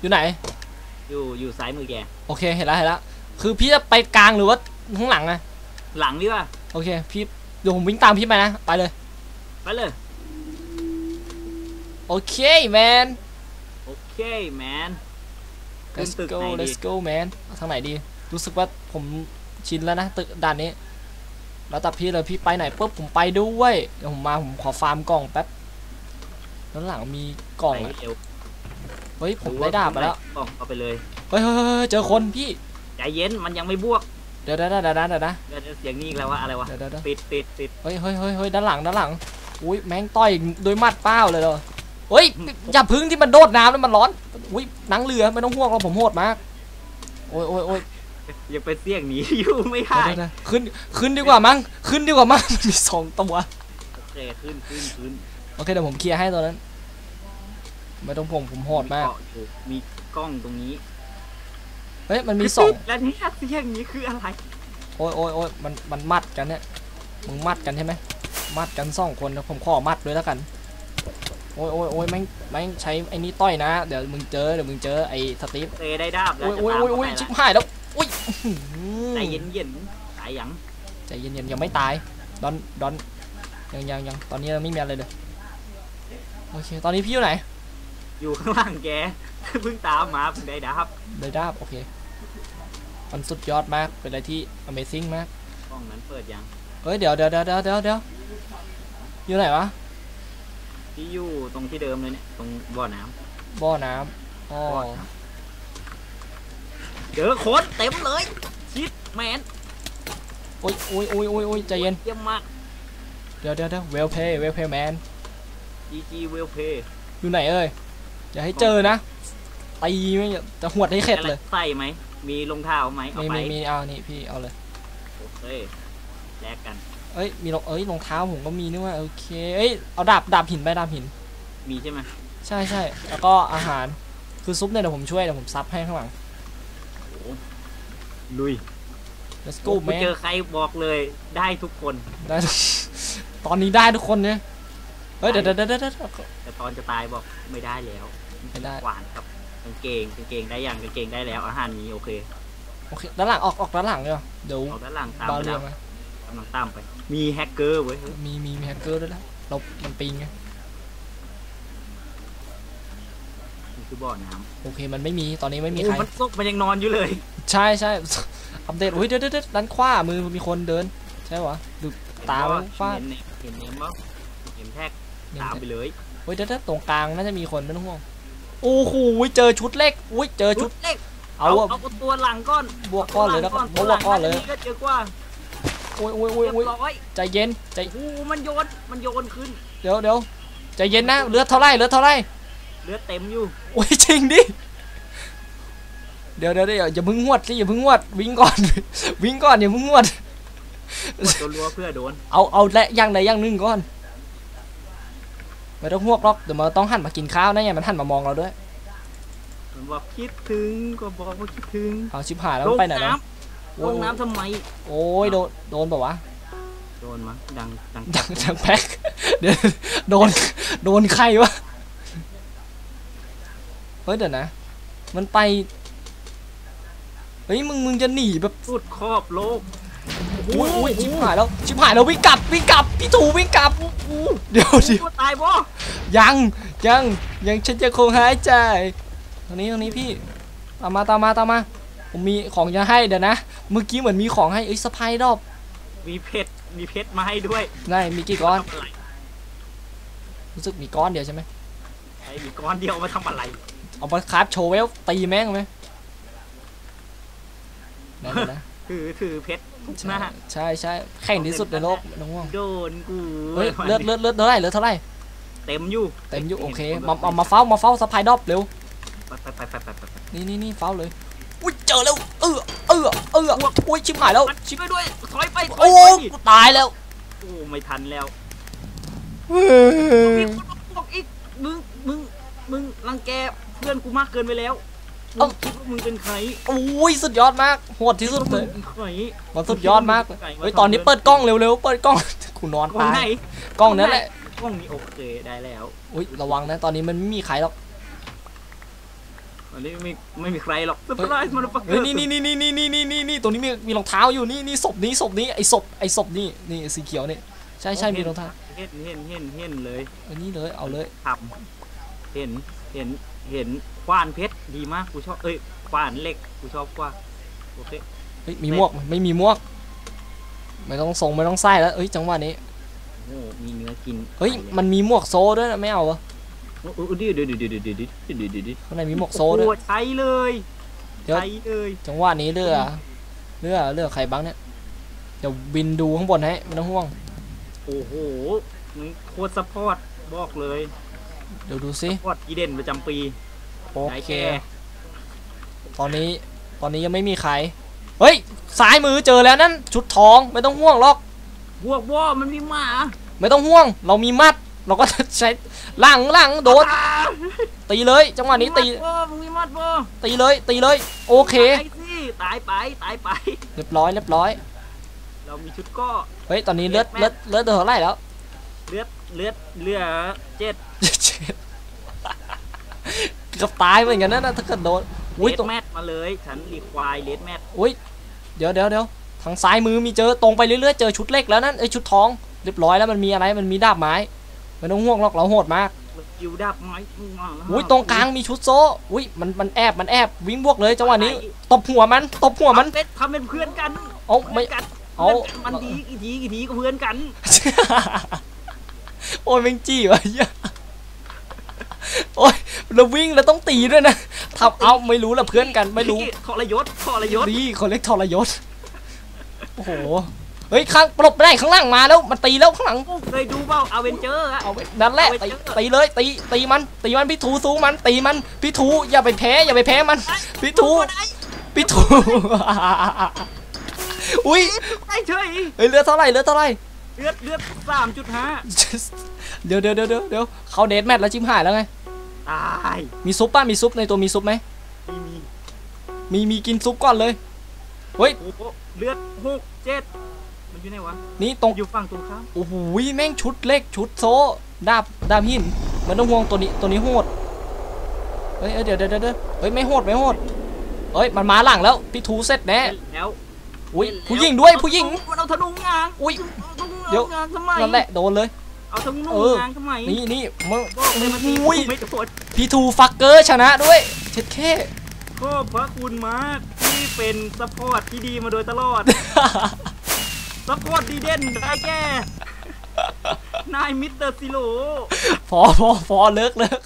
อยู่ไหน อยู่อยู่ซ้ายมือแก โอเค เห็นแล้วเห็นแล้วคือพี่จะไปกลางหรือว่าข้างหลังอะหลังดีป่ะ โอเค พี่เดี๋ยวผมวิ่งตามพี่ไปนะ ไปเลย ไปเลย โอเคแมน โอเคแมนขึ้น let's ตึก go ไหนดี let's go man ทางไหนดี รู้สึกว่าผมชินแล้วนะตึกด่านนี้ แล้วแต่พี่เลยพี่ไปไหนปุ๊บผมไปด้วย เดี๋ยวผมมาผมขอฟาร์มกล่องแป๊บด้านหลังมีกล่องไปอะ เร็วเฮ้ยผมได้ดาบไปแล้วกล่องเอาไปเลยเฮ้ยเฮ้ยเฮ้ยเฮ้ยเจอคนพี่ใจเย็นมันยังไม่บวกเดี๋ยวเดี๋ยวเดี๋ยวเดี๋ยวเดี๋ยวนะเดี๋ยวเดี๋ยวเสียงนี้อีกแล้วว่าอะไรวะเดี๋ยวเดี๋ยวเดี๋ยวปิดปิดปิดเฮ้ยเฮ้ยเฮ้ยเฮ้ยด้านหลังด้านหลังอุ้ยแม่งต่อยโดยหมัดเป้าเลยเหรอเฮ้ยอย่าพึ่งที่มันโดดน้ำแล้วมันร้อนอุ้ยหนังเรือไม่ต้องห่วงเราผมโหดมากโอ้ยโอ้ยโอ้ยยังเป็นเสียงหนีอยู่ไม่เดี๋ยวได้เดี๋ยวเดี๋ยวขึ้นขึ้นดีกว่ามั้งขึ้นดีกว่ามั้งมันมีสองตัวโอเคขึ้นขึ้นขึ้นโอเคเดี๋ยวผมเคลียร์ให้ตัวนั้น ไม่ต้องผมผมโหดมากเกาะอยู่มีกล้องตรงนี้ เฮ้ย มันมีสองแล้วนี่เสียงนี้คืออะไร โอ้ยโอ้ยโอ้ยมัน มันมัดกันเนี่ย มึงมัดกันใช่ไหม มัดกันสองคนนะผมขอมัดด้วยแล้วกัน โอ้ยโอ้ยโอ้ยแม่งแม่งใช้ไอ้นี่ต่อยนะ เดี๋ยวมึงเจอ เดี๋ยวมึงเจอไอ้สตีฟเตได้ดาบแล้วโอ้ยจะโอ้ยตามโอ้ยเข้าโอ้ยไปชิบละหายแล้วอุ้ยอื้อหือใจเย็นเย็นตายยัง ใจเย็นๆยังไม่ตาย ดอน ดอน ยังยังยังตอนนี้เราไม่มีอะไรเลย โอเค ตอนนี้พี่อยู่ไหน อยู่ข้างล่างแกเพิ่งตามมาเพิ่งได้ดาบได้ดาบโอเค มันสุดยอดมาก เป็นอะไรที่ Amazing มากกล้องนั้นเปิดยังเฮ้ยเดี๋ยวเดี๋ยวเดี๋ยวเดี๋ยวเดี๋ยวเดี๋ยวอยู่ไหนวะที่อยู่ตรงที่เดิมเลยเนี่ย ตรงบ่อน้ำบ่อน้ำอ๋อบ่อน้เจอคนเต็มเลยชิดแมนโอ้ยโอ้ยโอ้ยโอ้ยโอ้ยใจเย็น เยี่ยมมาก เดี๋ยวเดี๋ยวเดี๋ยว well play well play man GG well p a y อยู่ไหนเอ่ย อย่าให้เจอนะตีไม่งจะหวดให้เข็ดเลย ใส่ไหม มีรองเท้าไหมเอามีไปมีมีเอานี่พี่เอาเลยโอเคแลกกัน เอ้ยมีรองเอ้ยรองเท้าผมก็มีนี่ว่าโอเคเอ้ยเอาดาบดาบหินไปดาบหิน มีใช่ไหมใช่ใช่แล้วก็อาหารคือซุปเนี่ยเดี๋ยวผมช่วยเดี๋ยวผมซับให้ข้างหลัง ลุย let's กู go ไม่ man เจอใครบอกเลยได้ทุกคน ได้ ตอนนี้ได้ทุกคนเนี่ย เฮ้ยเดี๋ยวเดี๋ยวเดี๋ยวเดี๋ยวเดี๋ยวแต่ตอนจะตายบอกไม่ได้แล้วไม่ได้ หวานครับกางเกงกางเกงได้ยังกางเกงได้แล้ว อาหารมีโอเคโอเคด้านหลังออกออกด้านหลังเลยเหรอเดี๋ยวเอาด้านหลังตามบาไปเรีแล้ยวมากำลังตามไป มีแฮกเกอร์เว้ยมีมีมีแฮกเกอร์ด้วยแล้วเรามันปิงไงนี่คือบ่อน้โอเคมันไม่มีตอนนี้ำไม่มีโอ้ใครมันซกมันยังนอนอยู่เลย ใช่ใช่ อัปเดตอุ้ยเดี๋ยวเดี๋ยวเดี๋ยวด้านขวามือมีคนเดิน ใช่ปะดูตาไว้ฟาดเห็นเนมเห็นเนมมั้งเห็นแท็กเนี่ย ตามไปเลยเฮ้ยเดี๋ยวเดี๋ยวตรงกลางน่าจะมีคนไม่ต้องห่วงโอ้โหเจอชุดเล็กอุ้ยเจอชุดเล็กเอาเอาอะเอาตัวหลังก้อนบวกก้อนเลยแล้วก็บวกก้อนเลยก็เจอกว่าโอ้ยโอ้ยโอ้ยเรียบโอ้ยร้อยใจเย็นใจโอ้โหมันโยนมันโยนขึ้นเดี๋ยวเดี๋ยวใจเย็นนะเลือดเท่าไรเลือดเท่าไรเลือดเต็มอยู่โอ้ยจริงดิเดี๋ยวเดี๋ยวเดี๋ยวอย่าเพิ่งงวดสิอย่าเพิ่งงวดวิ่งก่อนวิ่งก่อนอย่าเพิ่งงวดกดตัวรัวเพื่อโดนเอาเอาและอย่างใดอย่างหนึ่งก่อน ไม่ต้องหวกหรอกเดี๋ยวมันต้องหันมากินข้าวนะเนี่ยมันหันมามองเราด้วยมันบอกคิดถึงก็บอกว่าคิดถึงเอาชิบหายแล้วมันไปไหนแล้วลงน้ำทำไม โอ้ยโดนโดนแบบวะโดนมั้งดังดังดังดังแพ็คเดี๋ยวโดนโดนใครวะเฮ้ยเดี๋ยวนะ มันไปเฮ้ยมึงมึงจะหนีแบบสุดขอบโลก อุ้ยอุ้ยชิบหายแล้วชิบหายแล้ววิ่งกลับวิ่งกลับพี่ถูวิ่งกลับเดี๋ยวเดี๋ยวตัวตายบ่ยังยังยังฉันจะคงหายใจตรงนี้ตรงนี้พี่ตามมาตามมาตามมาผมมีของจะให้เดี๋ยวนะ เมื่อกี้เหมือนมีของให้เอ้ยสะพายรอบมีเพชรมีเพชรมาให้ด้วยได้มีกี่ก้อนทำอะไรรู้สึกมีก้อนเดียวใช่ไหมไอ้มีก้อนเดียวเอามาทำอะไรเอามาคราฟโชว์เวลตีแม่งไหมนั่นเลยนะ ถือถือเพชรทุกหใช่น้าใช่ใช่แข่งที่สุดในโลกน้องว่างโดนกูเฮ้ยเลือดเลือดเลือดเท่าไหร่เลือดเท่าไหร่เต็มอยู่เต็มอยู่โอเคมาเอามาเฝ้ามาเฝ้าสะพายดอบเร็วไปไปไปไปไปไปนี่นี่นี่เฝ้าเลยอุ้ยเจอแล้วเออเออเอออุ้ยชิบหายแล้วมันชิบไปด้วยถอยไปถอยโอ้ไปกูตายแล้วโอ้ไม่ทันแล้วมีคนมาบอกอีกมึงมึงมึงรังแกเพื่อนกูมากเกินไปแล้ว มึงคิดว่ามึงเป็นใครโอ้ยสุดยอดมากโหดที่สุดเลยมึงเป็นใครมันสุดยอดมากเลยเฮ้ยตอนนี้เปิดกล้องเร็วๆเปิดกล้องกูนอนกล้องตาไหนยกล้องนั้นแหละกล้องนี้โอเคได้แล้วอุ้ยระวังนะตอนนี้มันไม่มีใครหรอกอันนี้ไม่ไม่มีใครหรอกเซอร์ไพรส์มันฟักเกเฮ้อยร์นี่นี่นี่นี่นี่นี่นี่นี่นี่ตรงนี้มีมีรองเท้าอยู่นี่นี่ศพนี้ศพนี้ไอ้ศพไอ้ศพนี่นี่สีเขียวนี่ใช่ใช่มีรองเท้าเห็นเห็นเห็นเห็นเลยอันนี้เลยเอาเลยทำเห็นเห็น เห็นควานเพชรดีมากกูชอบเอ้ยควานเหล็กกูชอบกว่าโอเคเฮ้ยมีหมวกไหมไม่มีหมวก ไม่ต้องส่งไม่ต้องไส้แล้วเอ้ยจังหวะนี้โอ้มีเนื้อกินเฮ้ยมันมีหมวกโซด้วยนะไม่เอาเหรอโอ้โหเดี๋ยวเดี๋ยวเดี๋ยวเดี๋ยวเดี๋ยวเดี๋ยวเดี๋ยวเดี๋ยวเดี๋ยวข้างในมีหมวกโซด้วยโอ้ใช้เลยเดี๋ยวใช้เลยจังหวะนี้เรือเรือเรือใครบ้างเนี่ยเดี๋ยวบินดูข้างบนให้ไม่ต้องห่วงโอ้โหมึงโคตรซัพพอร์ตบอกเลย เดี๋ยวดูซิซัพพอร์ตดีเด่นประจำปีโอไหนเคแกตอนนี้ตอนนี้ยังไม่มีใคร เฮ้ยซ้ายมือเจอแล้วนั่นชุดทองไม่ต้องห่วงหรอกบวกว่ามันมีหมา ไม่ต้องห่วง เรามีมัด เราก็จะใช้หลังหลังโดนอ่าตีเลยจังหวะนี้ตีมีมัดบ่มึงมีมัดบ่ตีเลยตีเลย โอเคตายสิตายไปตายไปเรียบร้อยเรียบร้อย เรามีชุดก็เฮ้ยตอนนี้เลือดเลือดเลือดเท่าไหร่แล้ว เลือดเลือดเลือดเจ็ดเจ็ดเกือบตายเหมือนกันนะถ้าเกิดโดนอุ้ยเลตรดงแมทมาเลยฉันรีควายเลดแมทอุ้ยเดี๋ยวเดี๋ยวเดี๋ยวทางซ้ายมือมีเจอตรงไปเรื่อยๆเจอชุดเล็กแล้วนั่นเอ้ยชุดทองเรียบร้อยแล้วมันมีอะไรมันมีดาบไม้ไม่ต้องห่วงหรอกเราโหดมากคิวดับไม้อุ้ยตรงกลางมีชุดโซ่อุ้ยมันมันแอบมันแอบวิ่งบวกเลยจังหวะนี้ตบหัวมันตบหัวมันทำเป็นทำเป็นเพื่อนกันเอาไม่พื่นกันเอาพื่นกันมันดีกี่ทีกี่ทีก็เพื่อนกันโอ้ยแม่งจี้วะเหี้ยโอ้ย เราวิ่งแล้วต้องตีด้วยนะทำเอาไม่รู้ละเพื่อนกันไม่รู้ทรยศทรยศดีเขาเล็กทรยศโอ้โหเฮ้ยข้างปลบไม่ได้ข้างล่างมาแล้วมันตีแล้วข้างหลังเคยดูเปล่าอเวนเจอร์อะเอาไปนั่นแหละตีตีเลยตีตีมันตีมันพี่ทูสู้มันตีมันพี่ทูอย่าไปแพ้อย่าไปแพ้มันพี่ทูพี่ทูอุ้ยไอ้เฉยเฮ้ยเลือดเท่าไหร่เลือดเท่าไหร่เลือดเลือดสามจุดห้าเดี๋ยวเดี๋ยวเดี๋ยวเดี๋ยวเดี๋ยวเขาเดทแมทแล้วจิ้มหายแล้วไง ตายมีซุปป่ะมีซุปในตัวมีซุปไหมไม่มีมีมีกินซุปก่อนเลยเฮ้ยโอ้โหเลือดหกเจ็ดมันอยู่ไหนวะนี่ตรงอยู่ฝั่งตรงข้ามโอ้โหแม่งชุดเล็กชุดโซดาบดาบหินไมันต้องห่วงตัวนี้ตัวนี้โหดเฮ้ยเอ้ยเดี๋ยวเดี๋ยวเดี๋ยวเดี๋ยวเฮ้ยไม่โหดไม่โหดเฮ้ยมันมาหลังแล้วพี่ทูเสร็จแน่แล้วอุ้ยผู้หญิงด้วยผู้หญิงมันเอาธนูงางอุ๊ยอาธนูเดี๋ยวงางทำไมนั่นแหละโดนเลย เอาธนูเอองางทำไมนี่นี่มึงบอกเลยมันตีอุ้ยไม่โดนพี่ทูฟักเกอร์ชนะด้วยเช็ดแค่ขอบพระคุณมากที่เป็นซัพพอร์ตที่ดีมาโดยตลอดซัพพอร์ตดีเด่นได้แก่นายมิสเตอร์ซิโลพอพอพอเลิกเลิก